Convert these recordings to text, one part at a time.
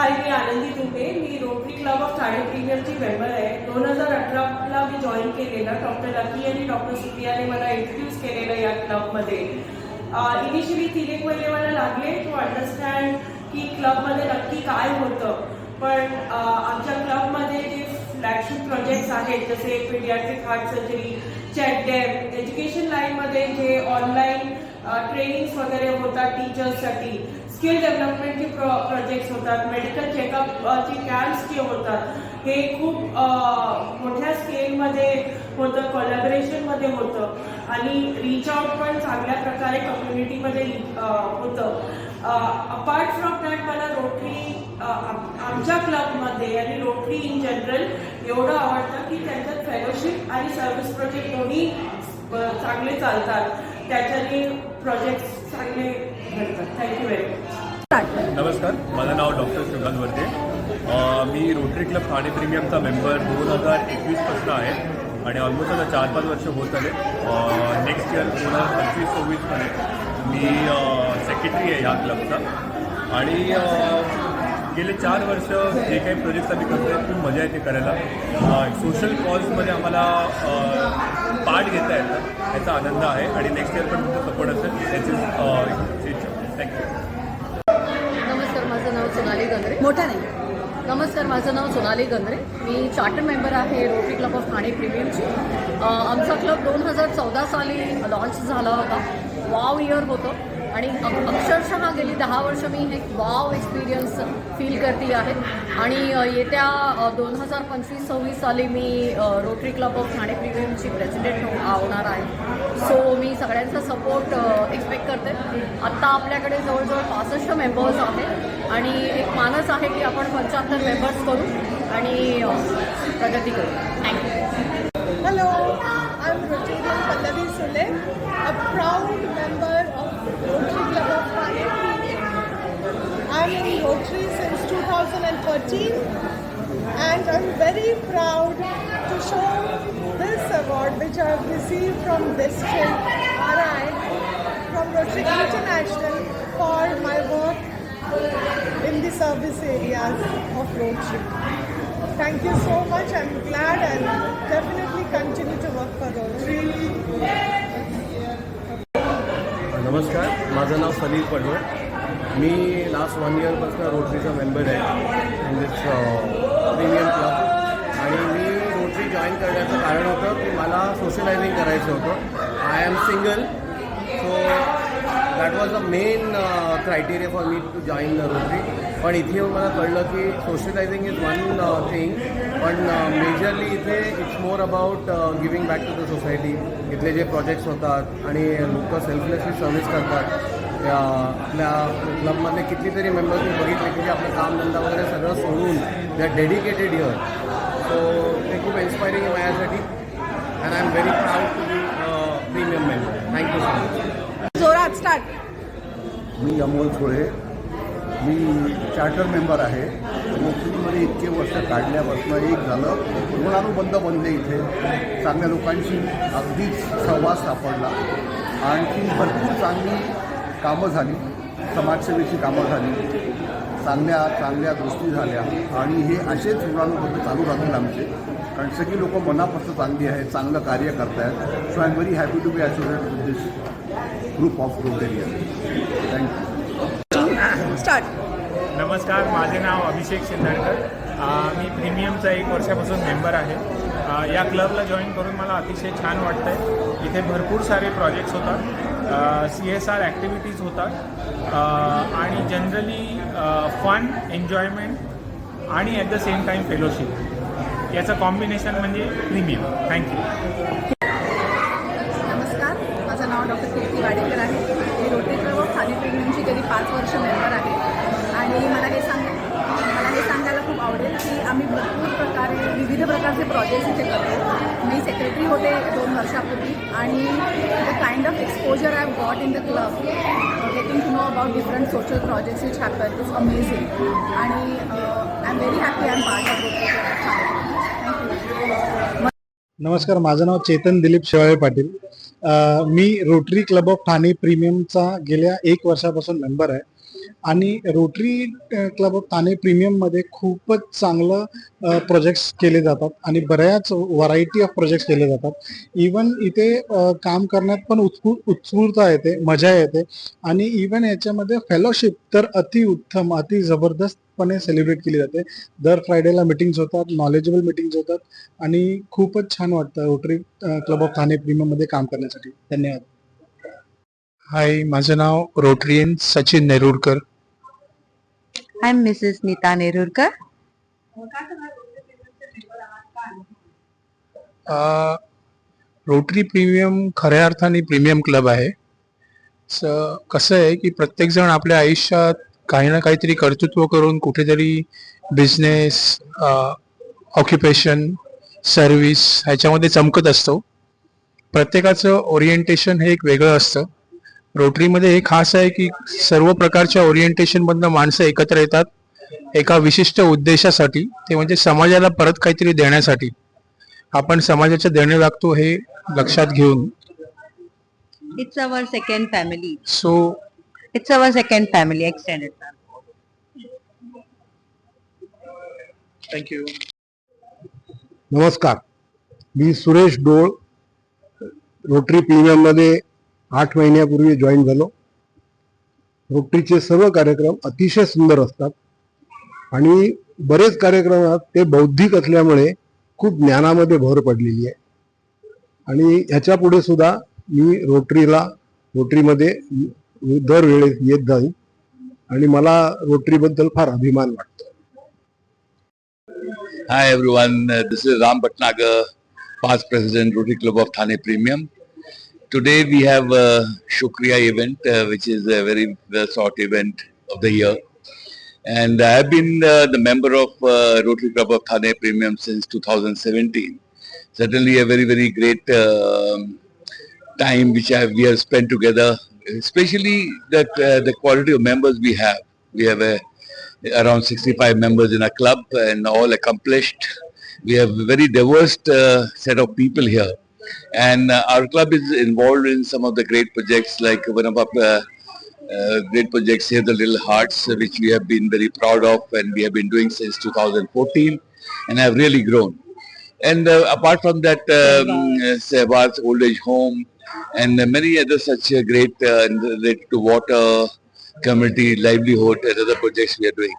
मी आनंदी तुंटे मी Rotary club of Thane प्रीमियमची member आहे दोन हज़ार अठराला मी जॉईन केलेलं डॉक्टर लकी आणि डॉक्टर सुप्रियाने मला इंट्रोड्यूस केलेलं या क्लबमध्ये इनिशियली तीन एक महिने मला लागले टू अंडरस्टँड की क्लबमध्ये नक्की काय होतं. पण आमच्या क्लबमध्ये जे फ्लॅगशिप प्रोजेक्ट्स आहेत, जसे pediatric heart surgery chat dam education लाईनमध्ये जे ऑनलाईन ट्रेनिंग्स वगैरे होतात टीचर्ससाठी स्किल डेव्हलपमेंटचे प्रो प्रोजेक्ट्स होतात मेडिकल चेकअपचे कॅम्प्सचे होतात हे खूप मोठ्या स्केलमध्ये होतं कॉलॅबरेशनमध्ये होतं आणि रीच आउट पण चांगल्या प्रकारे कम्युनिटीमध्ये होतं. अपार्ट फ्रॉम दॅट मला रोटरी आमच्या क्लबमध्ये आणि रोटरी इन जनरल एवढं आवडतं की त्यांच्यात फेलोशिप आणि सर्व्हिस प्रोजेक्ट दोन्ही चांगले चालतात. त्याच्याने प्रोजेक्ट चांगले घडतात. थँक्यू व्हेरी मच नमस्कार. माझं नाव डॉक्टर श्रीकांत वर्ते मी रोटरी क्लब ठाणे प्रीमियमचा मेंबर दोन हजार एकवीसपासून आहे आणि ऑलमोस्ट आता चार पाच वर्ष होत आले. नेक्स्ट इयर दोन हजार पंचवीस सव्वीसमध्ये मी सेक्रेटरी आहे ह्या क्लबचा आणि गेले चार वर्ष जे काही प्रोजेक्ट्स आम्ही करतो आहे खूप मजा येते करायला. सोशल कॉजमध्ये आम्हाला पार्ट घेता येतं याचा आनंद आहे. आणि नेक्स्ट इयर पण तुमचा सपोर्ट असेल याचे थँक्यू नमस्कार माझं नाव सोनाली गंद्रे मोठा नाही. नमस्कार माझं नाव सोनाली गंद्रे मी चार्टर मेंबर आहे रोटरी क्लब ऑफ ठाणे प्रीमियमची आमचा क्लब दोन हजार चौदा साली लॉन्च झाला होता. वाव इयर होतं. आणि अक्षरशः गेली दहा वर्ष मी हे वाव एक्सपिरियन्स फील करते आहे. आणि येत्या दोन हजार पंचवीस सव्वीस साली मी रोटरी क्लब ऑफ ठाणे प्रीमियमची प्रेसिडेंट होणार आहे. सो मी सगळ्यांचा सपोर्ट एक्सपेक्ट करते. आत्ता आपल्याकडे जवळजवळ पासष्ट मेंबर्स आहेत. आणि एक मानस आहे की आपण पंच्याहत्तर मेंबर्स करू आणि प्रगती करू. Thank you hello I'm Rotarian Pallavi Sule, a proud member Rotary Club of. I'm in Rotary since 2013 and I'm very proud to show this award which I've received from District RI from Rotary International for my work in the service areas of Rotary. Thank you so much. I'm glad and definitely continue to work for Rotary. नमस्कार माझं नाव सलील पडवळ. मी last one इयरपासून रोटरीचा member आहे. In this premium club आणि मी rotary join करण्याचं कारण होतं की मला सोशलायझिंग करायचं होतं. I am single so that was the main criteria for me to join the Rotary पण इथे येऊन मला कळलं की सोशलायझिंग इज वन थिंग पण uh, मेजरली इथे it's more about giving back to the society इथले जे प्रोजेक्ट्स होतात आणि लोक सेल्फलेसली सर्व्हिस करतात. आपल्या क्लबमधले कितीतरी मेंबर्स मी बघितले की जे आपलं कामधंदा वगैरे सगळं सोडून they are dedicated year so ते खूप इन्स्पायरिंग आहे माझ्यासाठी. And I am very proud to be premium member thank you so much जोरात स्टार्ट मी अमोल सुळे मी चार्टर मेंबर आहे. नोकरीमध्ये इतके वर्ष काढल्यापासून एक झालं ऋणानुबंध बनले इथे. चांगल्या लोकांशी अगदीच संवाद सापडला. आणखी भरपूर चांगली कामं झाली. समाजसेवेची कामं झाली. चांगल्या चांगल्या गोष्टी झाल्या. आणि हे असेच ऋणानुबंध चालू राहतील आमचे. कारण सगळी लोकं मनापासून चांगली आहेत चांगलं कार्य करतायत. So I am very happy to be associated with this group of Rotarian thank you start नमस्कार माझे नाव अभिषेक शिंदळकर अ, मी प्रीमियमचा एक वर्षापासून मेंबर आहे. या क्लबला जॉईन करून मला अतिशय छान वाटतं आहे इथे भरपूर सारे प्रोजेक्ट्स होतात. सी एस आर ॲक्टिव्हिटीज होतात. आणि जनरली फन एन्जॉयमेंट आणि at the same time fellowship याचं कॉम्बिनेशन म्हणजे premium thank you on different social projects which happen is amazing. And uh, I'm very happy I'm part of it. Thank you. नमस्कार माझं नाव चेतन दिलीप शेवाळे पाटील मी Rotary club of Thane प्रीमियमचा गेल्या एक वर्षापासून मेंबर आहे आणि रोटरी क्लब ऑफ ठाणे प्रीमियममध्ये खूपच चांगलं प्रोजेक्ट्स केले जातात आणि बऱ्याच व्हरायटी ऑफ प्रोजेक्ट्स केले जातात. इवन इथे काम करण्यात पण उत्स्फू उत्स्फूर्तता येते मजा येते. आणि इवन याच्यामध्ये फेलोशिप तर अति उत्तम अति जबरदस्तपणे सेलिब्रेट केली जाते. दर फ्रायडेला मिटिंग्स होतात नॉलेजेबल मिटिंग्स होतात. आणि खूपच छान वाटतं रोटरी क्लब ऑफ ठाणे प्रीमियममध्ये काम करण्यासाठी. धन्यवाद. हाय माझं नाव Rotarian Sachin Nerurkar. I am Mrs Neeta Nerurkar Rotary premium खऱ्या अर्थाने प्रीमियम क्लब आहे. स कसं आहे की प्रत्येकजण आपल्या आयुष्यात काही ना काहीतरी कर्तृत्व करून कुठेतरी बिझनेस ऑक्युपेशन सर्व्हिस ह्याच्यामध्ये चमकत असतो. प्रत्येकाचं ओरिएंटेशन हे एक वेगळं असतं. रोटरीमध्ये हे खास आहे की सर्व प्रकारच्या ओरिएंटेशनमधनं माणसं एकत्र येतात एका विशिष्ट उद्देशासाठी ते म्हणजे समाजाला परत काहीतरी देण्यासाठी. आपण समाजाचे देणे लागतो हे लक्षात घेऊन. It's our second family so it's our second family extended thank you नमस्कार. मी सुरेश डोळ रोटरी प्रीमियममध्ये आठ महिन्यापूर्वी जॉईन झालो. रोटरीचे सर्व कार्यक्रम अतिशय सुंदर असतात. आणि बरेच कार्यक्रमात ते बौद्धिक असल्यामुळे खूप ज्ञानामध्ये भर पडलेली आहे. आणि ह्याच्या पुढे सुद्धा मी रोटरीला रोटरीमध्ये दरवेळेस येत जाईन. आणि मला रोटरीबद्दल फार अभिमान वाटतो. Hi everyone, one this is Ram Bhatnagar, past president Rotary Club of Thane Today we have a Shukriya event, uh, which is a very well sought event of the year. And I have been uh, the member of uh, Rotary Club of Thane Premium since 2017. Certainly a very, very great um time which I have, we have spent together, especially that uh, the quality of members we have. We have a around 65 members in our club and all accomplished. We have a very diverse uh, set of people here. And uh, our club is involved in some of the great projects like one of our uh, uh, great projects here, the Little Hearts, uh, which we have been very proud of and we have been doing since 2014 and have really grown. And uh, apart from that, um, uh, Old Age Home and uh, many other such uh, great uh, related to water, community livelihood and other projects we are doing.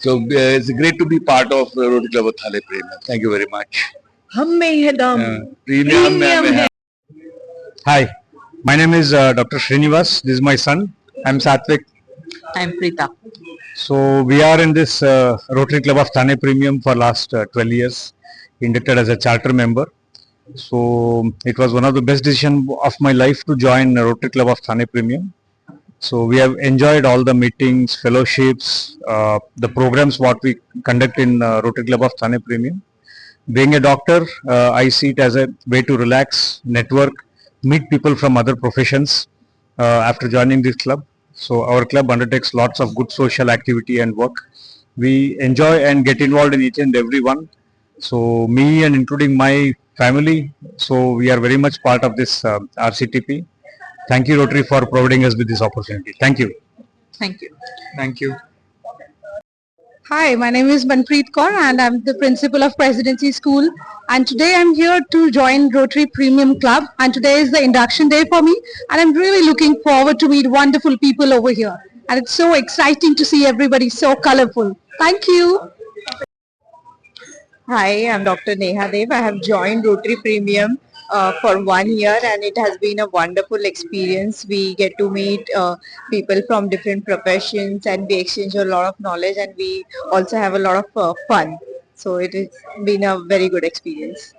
So uh, it's great to be part of Rotary Club of Thale. Thank you very much. हम में है दम Uh, premium, Premium में है. Hi, my name is uh, Dr. Srinivas. This is my son. I'm Satvik. I am Preeta So we are in this uh, Rotary Club of Thane Premium for last uh, 12 years, inducted as a charter member. So it was one of the best decisions of my life to join Rotary Club of Thane Premium. So we have enjoyed all the meetings, fellowships, uh, the programs what we conduct in uh, Rotary Club of Thane Premium. being a doctor, uh, I see it as a way to relax, network, meet people from other professions uh, after joining this club. So our club undertakes lots of good social activity and work. We enjoy and get involved in each and every one. So me and including my family, so we are very much part of this uh, RCTP. Thank you Rotary for providing us with this opportunity. Thank you. Thank you. Thank you. Hi, my name is Manpreet Kaur and I'm the principal of Presidency School. And today I'm here to join Rotary Premium Club. And today is the induction day for me. And I'm really looking forward to meet wonderful people over here. And it's so exciting to see everybody so colorful. Thank you. Hi, I'm Dr. Neha Dev. I have joined Rotary Premium uh, for one year and it has been a wonderful experience. We get to meet uh, people from different professions and we exchange a lot of knowledge and we also have a lot of uh, fun. So it has been a very good experience.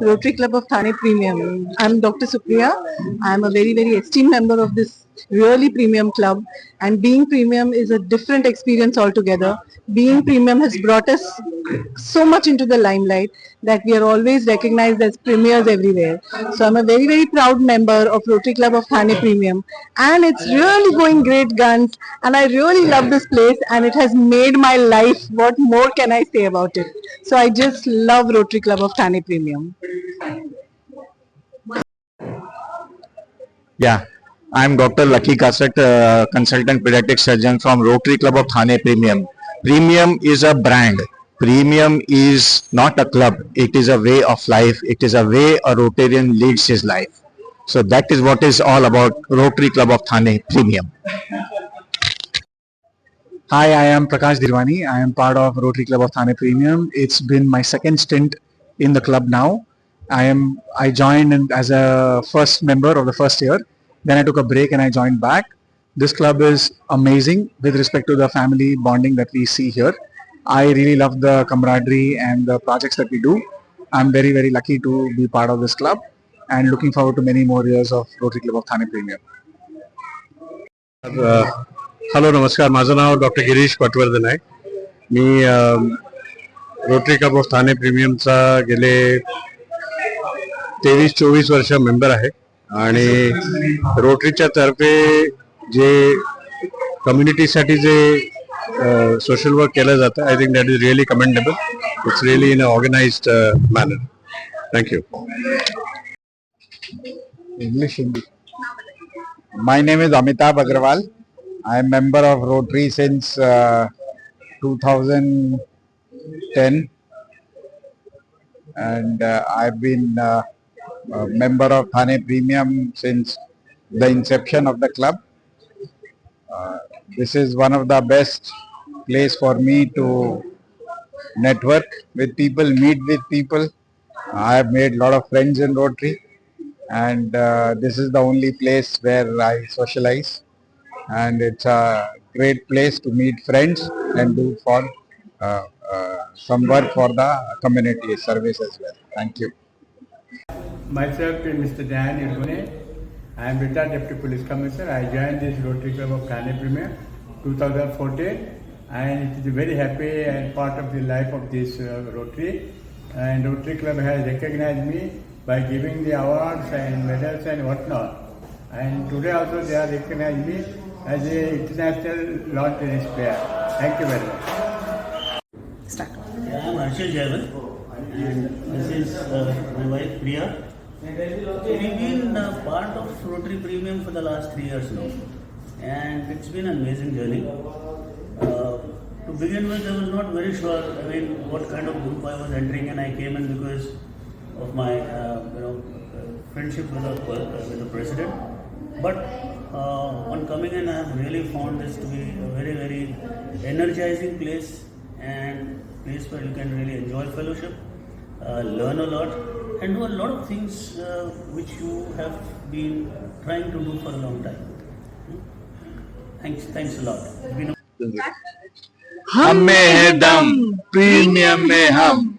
Rotary Club of Thane Premium. I'm Dr. Supriya. I'm a very, very esteemed member of this really premium club. And being premium is a different experience altogether. Being premium has brought us so much into the limelight that we are always recognized as premiers everywhere. So I'm a very, very proud member of Rotary Club of Thane Premium. And it's really going great guns. And I really love this place and it has made my life. What more can I say about it? So I just love Rotary Club of Thane Premium. Yeah. I am Dr. Lucky Kasat, uh, consultant pediatric surgeon from Rotary Club of Thane Premium. Premium is a brand. Premium is not a club. It is a way of life. It is a way a Rotarian leads his life. So that is what is all about Rotary Club of Thane Premium. Hi, I am Prakash Dirwani. I am part of Rotary Club of Thane Premium. It's been my second stint in the club now. I am I joined as a first member of the first year. Then I took a break and I joined back. This club is amazing with respect to the family bonding that we see here. I really love the camaraderie and the projects that we do. I'm very very lucky to be part of this club and looking forward to many more years of Rotary Club of Thane Premium. Hello नमस्कार माझं नाव doctor Girish Patwardhan आहे मी Rotary club of Thane प्रीमियमचा गेले तेवीस चोवीस वर्ष मेंबर आहे आणि रोटरीच्या तर्फे जे कम्युनिटीसाठी जे सोशल वर्क केलं जातं I think that is really commendable it's really in organize manner thank you English Hindi my name is Amitabh Agrawal I am member of Rotary since two thousand ten and I been member of Thane Premium since the inception of the club. Uh, this is one of the best place for me to network with people, meet with people. I have made a lot of friends in Rotary and uh, this is the only place where I socialize and it's a great place to meet friends and do for uh, uh, some work for the community service as well. Thank you. Myself is Mr. Dayan Irgune. I am retired Deputy Police Commissioner. I joined this Rotary Club of Thane Premier 2014 and it is very happy and part of the life of this uh, Rotary. And Rotary Club has recognized me by giving the awards and medals and whatnot. And today also they are recognized me as an international lawn tennis player. Thank you very much. Start. I am Harshil Jaival and this is uh, my wife Priya. We've been part of Rotary Premium for the last three years now and it's been an amazing journey. Uh, to begin with, I was not very sure, I mean, what kind of group I was entering and I came in because of my, uh, you know, uh, friendship with the, uh, with the president. But uh, on coming in, I have really found this to be a very, very energizing place and place where you can really enjoy fellowship, learn a lot, and do a lot of things uh, which you have been trying to do for a long time. Thanks, thanks a lot. It's been a हम में है दम premium में हम